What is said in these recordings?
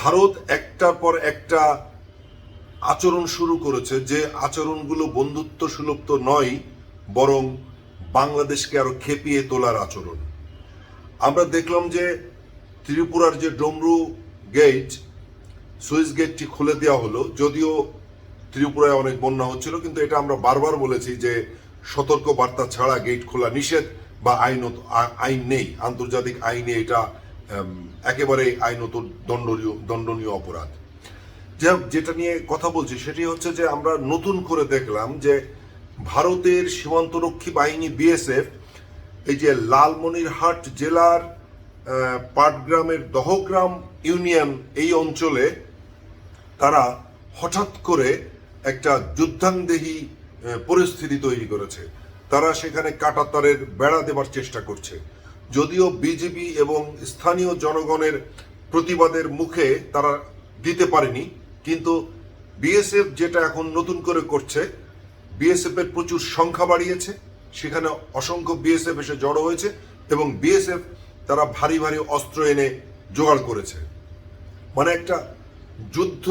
ভারত একটার পর একটা আচরণ শুরু করেছে যে আচরণগুলো বন্ধুত্ব সুলভ তো নয়, বরং বাংলাদেশকে আরও খেপিয়ে তোলার আচরণ। আমরা দেখলাম যে ত্রিপুরার যে ডমরু গেট সুইচ গেটটি খুলে দেওয়া হলো, যদিও ত্রিপুরায় অনেক বন্যা হচ্ছিল, কিন্তু এটা আমরা বারবার বলেছি যে সতর্ক বার্তা ছাড়া গেট খোলা নিষেধ বা আইন আইন নেই, আন্তর্জাতিক আইনে এটা একেবারে আইনত দণ্ডনীয় দণ্ডনীয় অপরাধ। যেটা নিয়ে কথা বলছি সেটি হচ্ছে যে আমরা নতুন করে দেখলাম যে ভারতের সীমান্তরক্ষী বাহিনী বিএসএফ, এই যে লালমনিরহাট জেলার পাটগ্রামের দহগ্রাম ইউনিয়ন এই অঞ্চলে তারা হঠাৎ করে একটা যুদ্ধাংদেহী পরিস্থিতি তৈরি করেছে। তারা সেখানে কাটাতারের বেড়া দেবার চেষ্টা করছে। যদিও বিজেপি এবং স্থানীয় জনগণের প্রতিবাদের মুখে তারা দিতে পারেনি, কিন্তু বিএসএফ যেটা এখন নতুন করে করছে, বিএসএফ এর প্রচুর সংখ্যা বাড়িয়েছে, সেখানে অসংখ্য বিএসএফ এসে জড়ো হয়েছে এবং বিএসএফ তারা ভারী ভারী অস্ত্র এনে জোগাড় করেছে। মানে একটা যুদ্ধ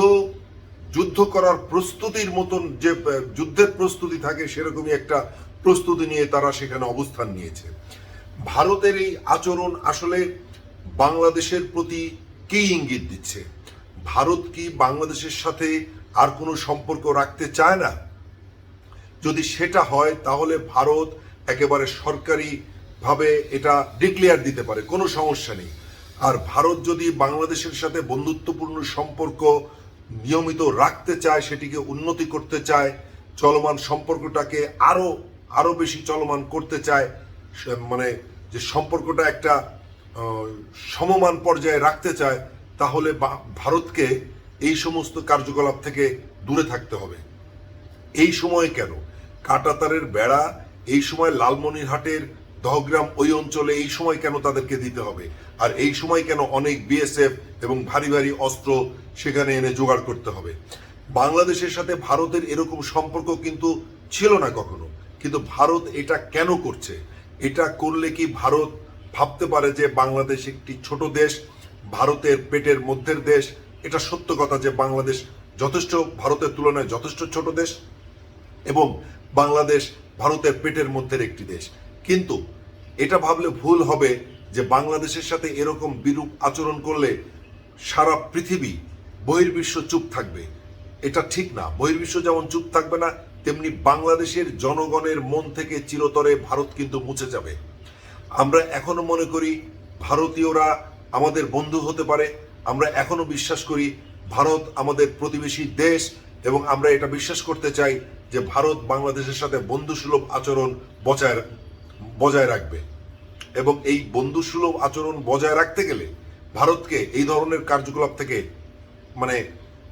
যুদ্ধ করার প্রস্তুতির মতন যে, যুদ্ধের প্রস্তুতি থাকে সেরকমই একটা প্রস্তুতি নিয়ে তারা সেখানে অবস্থান নিয়েছে। ভারতের এই আচরণ আসলে বাংলাদেশের প্রতি কি ইঙ্গিত দিচ্ছে? ভারত কি বাংলাদেশের সাথে আর কোনো সম্পর্ক রাখতে চায় না? যদি সেটা হয়, তাহলে ভারত একেবারে সরকারি ভাবে এটা ডিক্লেয়ার দিতে পারে, কোনো সমস্যা নেই। আর ভারত যদি বাংলাদেশের সাথে বন্ধুত্বপূর্ণ সম্পর্ক নিয়মিত রাখতে চায়, সেটিকে উন্নতি করতে চায়, চলমান সম্পর্কটাকে আরও আরও বেশি চলমান করতে চায় মানে যে সম্পর্কটা একটা সমমান পর্যায়ে রাখতে চায়, তাহলে ভারতকে এই সমস্ত কার্যকলাপ থেকে দূরে থাকতে হবে। এই সময় কেন? কাটাতারের বেড়া, এই সময় লালমনিরহাটের দহগ্রাম ওই অঞ্চলে এই সময় কেন তাদেরকে দিতে হবে? আর এই সময় কেন অনেক বিএসএফ এবং ভারী ভারী অস্ত্র সেখানে এনে জোগাড় করতে হবে? বাংলাদেশের সাথে ভারতের এরকম সম্পর্ক কিন্তু ছিল না কখনো। কিন্তু ভারত এটা কেন করছে? এটা করলে কি ভারত ভাবতে পারে যে বাংলাদেশ একটি ছোট দেশ, ভারতের পেটের মধ্যের দেশ? এটা সত্য কথা যে বাংলাদেশ যথেষ্ট, ভারতের তুলনায় যথেষ্ট ছোট দেশ এবং বাংলাদেশ ভারতের পেটের মধ্যের একটি দেশ। কিন্তু এটা ভাবলে ভুল হবে যে বাংলাদেশের সাথে এরকম বিরূপ আচরণ করলে সারা পৃথিবী, বহির্বিশ্ব চুপ থাকবে। এটা ঠিক না। বহির্বিশ্ব যেমন চুপ থাকবে না তেমনি বাংলাদেশের জনগণের মন থেকে চিরতরে ভারত কিন্তু মুছে যাবে। আমরা এখনও মনে করি ভারতীয়রা আমাদের বন্ধু হতে পারে। আমরা এখনও বিশ্বাস করি ভারত আমাদের প্রতিবেশী দেশ এবং আমরা এটা বিশ্বাস করতে চাই যে ভারত বাংলাদেশের সাথে বন্ধুসুলভ আচরণ বজায় বজায় রাখবে। এবং এই বন্ধুসুলভ আচরণ বজায় রাখতে গেলে ভারতকে এই ধরনের কার্যকলাপ থেকে মানে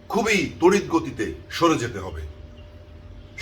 খুবই তড়িৎ গতিতে সরে যেতে হবে।